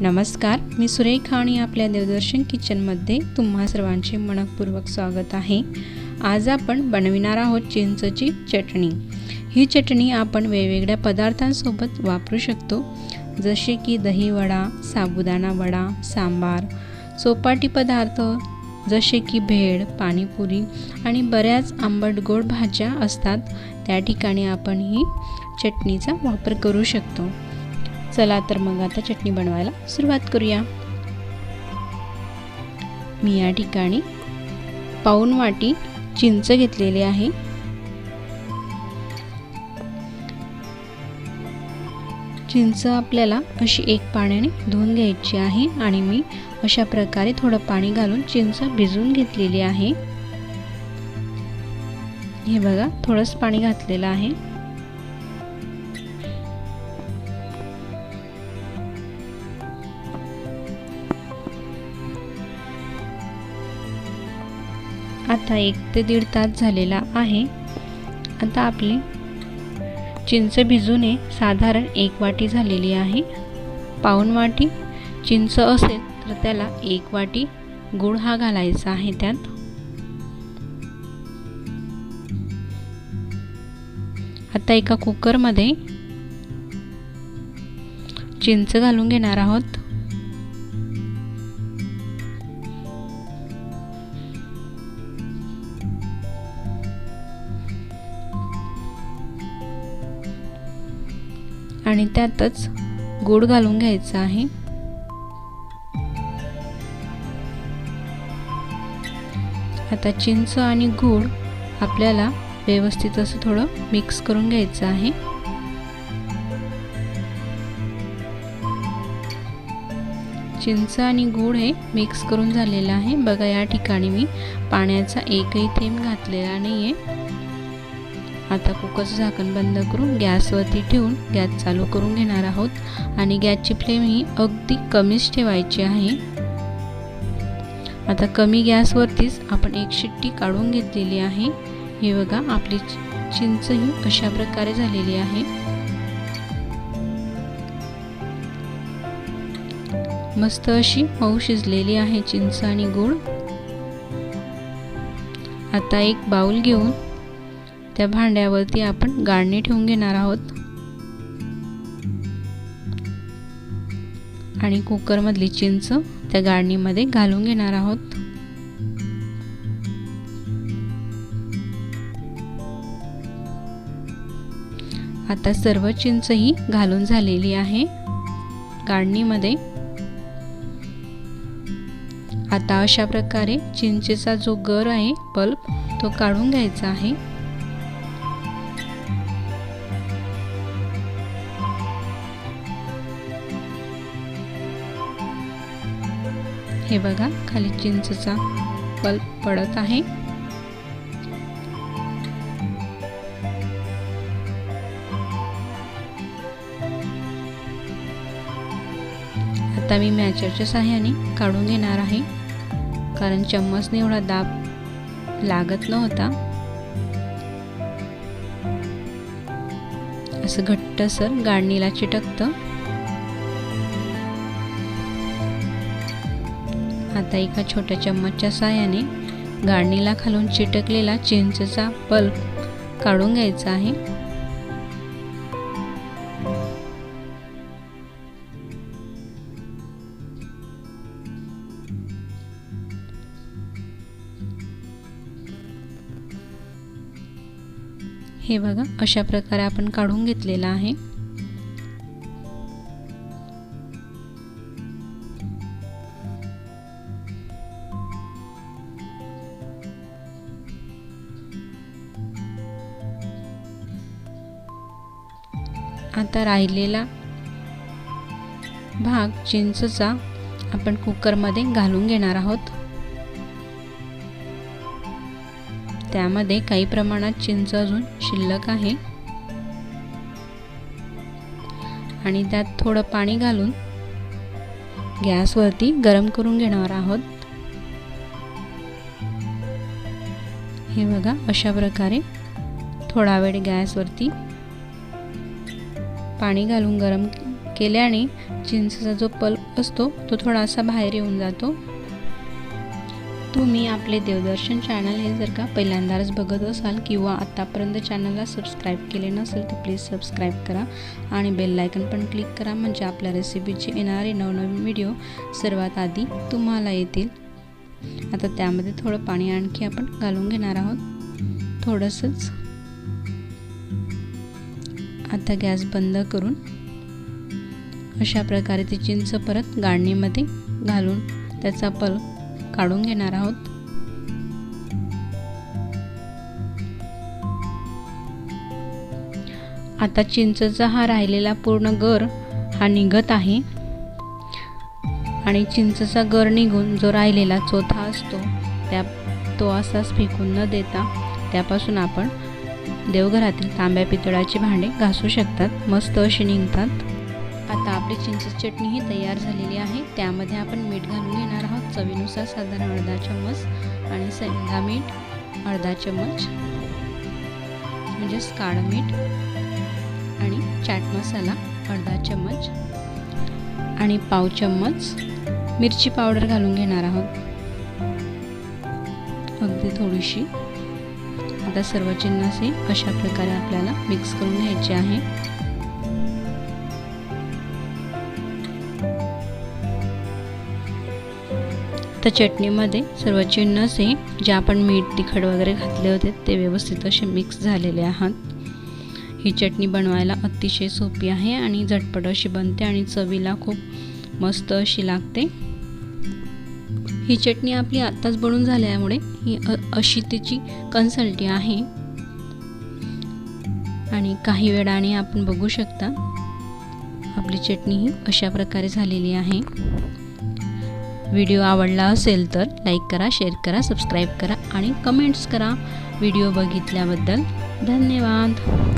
नमस्कार मी सुरेखा आणि आपल्या देवदर्शन किचनमध्ये तुम्हा सर्वांचे मनपूर्वक स्वागत आहे. आज आपण बनविणार आहोत चिंचची चटणी. ही चटणी आपण वेगवेगळ्या पदार्थांसोबत वापरू शकतो. जसे की दहीवडा साबुदाणा वडा सांबार चोपाटी पदार्थ जसे की भेळ पाणीपुरी आणि बऱ्याच आंबट गोड भाज्या असतात. त्या ठिकाणी आपण ही चटणीचा वापर करू शकतो. चला तर मग आता चटणी बनवायला सुरुवात करूया. मी या ठिकाणी पाऊन वाटी चिंच घेतलेली आहे. चिंच आपल्याला अशी एक पाण्याने धुवून घ्यायची आहे आणि मी अशा प्रकारे थोडं पाणी घालून चिंच भिजवून घेतलेली आहे. हे बघा थोडंच पाणी घातलेलं आहे. आता एक ते दीड तास झालेला आहे. आता आपली चिंच भिजूने साधारण एक वाटी झालेली आहे. पाऊन वाटी चिंच असेल तर त्याला एक वाटी गुळ हा घालायचा आहे त्यात. आता एका कुकरमध्ये चिंच घालून घेणार आहोत. आणि त्यातच गूळ घालून घ्यायचं आहे. आता चिंच आणि गूळ आपल्याला व्यवस्थित असं थोडं मिक्स करून घ्यायचं आहे. चिंच आणि गूळ हे मिक्स करून झालेलं आहे. बघा या ठिकाणी मी पाण्याचा एकही थेंब घातलेला नाही आहे आता कुकरचं झाकण बंद करून गॅसवरती ठेवून गॅस चालू करून घेणार आहोत. आणि गॅसची फ्लेम ही अगदी कमीच ठेवायची आहे. आता कमी गॅसवरतीच आपण एक शिट्टी काढून घेतलेली आहे. हे बघा आपली चिंच ही अशा प्रकारे झालेली आहे. मस्त अशी मऊ शिजलेली आहे चिंच आणि गूळ. आता एक बाउल घेऊन त्या भांड्यावरती आपण गाळणी ठेवून घेणार आहोत. आणि कुकरमधली चिंच त्या गाळणीमध्ये घालून घेणार आहोत. आता सर्व चिंच ही घालून झालेली आहे. गाळणीमध्ये आता अशा प्रकारे चिंचेचा जो गर आहे पल्प तो काढून घ्यायचा आहे. हे बघा खाली चिंचचा पल्प पडत आहे. आता मी मॅचरच्या साह्याने काढून घेणार आहे. कारण चम्मचने एवढा दाब लागत नव्हता. असं घट्टसर गाडणीला चिटकतं. आता एका छोट्या चम्मचच्या साह्याने गाळणीला खालून चिटकलेला चिंचचा पल्प काढून घ्यायचा आहे. हे बघा अशा प्रकारे आपण काढून घेतलेलं आहे. आता राहिलेला भाग चिंचचा आपण कुकरमध्ये घालून घेणार आहोत. त्यामध्ये काही प्रमाणात चिंच अजून शिल्लक आहे. आणि त्यात थोडं पाणी घालून गॅसवरती गरम करून घेणार आहोत. हे बघा अशा प्रकारे थोडा वेळ गॅसवरती पाणी घालून गरम केल्याने चिंचेचा जो पल्प असतो तो थोडासा बाहेर येऊन जातो. तुम्ही आपले देवदर्शन चॅनल हे जर का पहिल्यांदाच बघत असाल किंवा आत्तापर्यंत चॅनलला सबस्क्राईब केले नसेल तर प्लीज सबस्क्राईब करा आणि बेललायकन पण क्लिक करा म्हणजे आपल्या रेसिपीचे येणारे नवनवीन व्हिडिओ सर्वात आधी तुम्हाला येतील. आता त्यामध्ये थोडं पाणी आणखी आपण घालून घेणार आहोत. थोडंसंच. आता गॅस बंद करून अशा प्रकारे ती चिंच परत गाळणीमध्ये घालून त्याचा पल काढून घेणार आहोत. आता चिंचचा हा राहिलेला पूर्ण गर हा निघत आहे आणि चिंचचा गर निघून जो राहिलेला चोथा असतो त्या तो असाच फेकून न देता त्यापासून आपण देवघरातील तांब्या पितळाची भांडे घासू शकतात मस्त अशी निघतात. आता आपली चिंच चटणी ही तयार झालेली आहे. त्यामध्ये आपण मीठ घालून घेणार आहोत. चवीनुसार साधारण अर्धा चम्मच आणि सेंधा मीठ अर्धा चम्मच म्हणजेच काळं मीठ आणि चाट मसाला अर्धा चम्मच आणि पाव चम्मच मिरची पावडर घालून घेणार आहोत. अगदी थोडीशी. आता सर्व चिन्हासे अशा प्रकारे आपल्याला मिक्स करून घ्यायचे आहे. तर चटणीमध्ये सर्व चिन्हसे जे आपण मीठ तिखट वगैरे घातले होते ते व्यवस्थित असे मिक्स झालेले आहात. ही चटणी बनवायला अतिशय सोपी आहे आणि झटपट अशी बनते आणि चवीला खूप मस्त अशी लागते. ही चटणी आपली आत्ताच बनून झाल्यामुळे ही अशी तिची कन्सल्टी आहे. आणि काही वेळाने आपण बघू शकता आपली चटणी ही अशा प्रकारे झालेली आहे. व्हिडिओ आवडला असेल तर लाईक करा शेअर करा सबस्क्राईब करा आणि कमेंट्स करा. व्हिडिओ बघितल्याबद्दल धन्यवाद.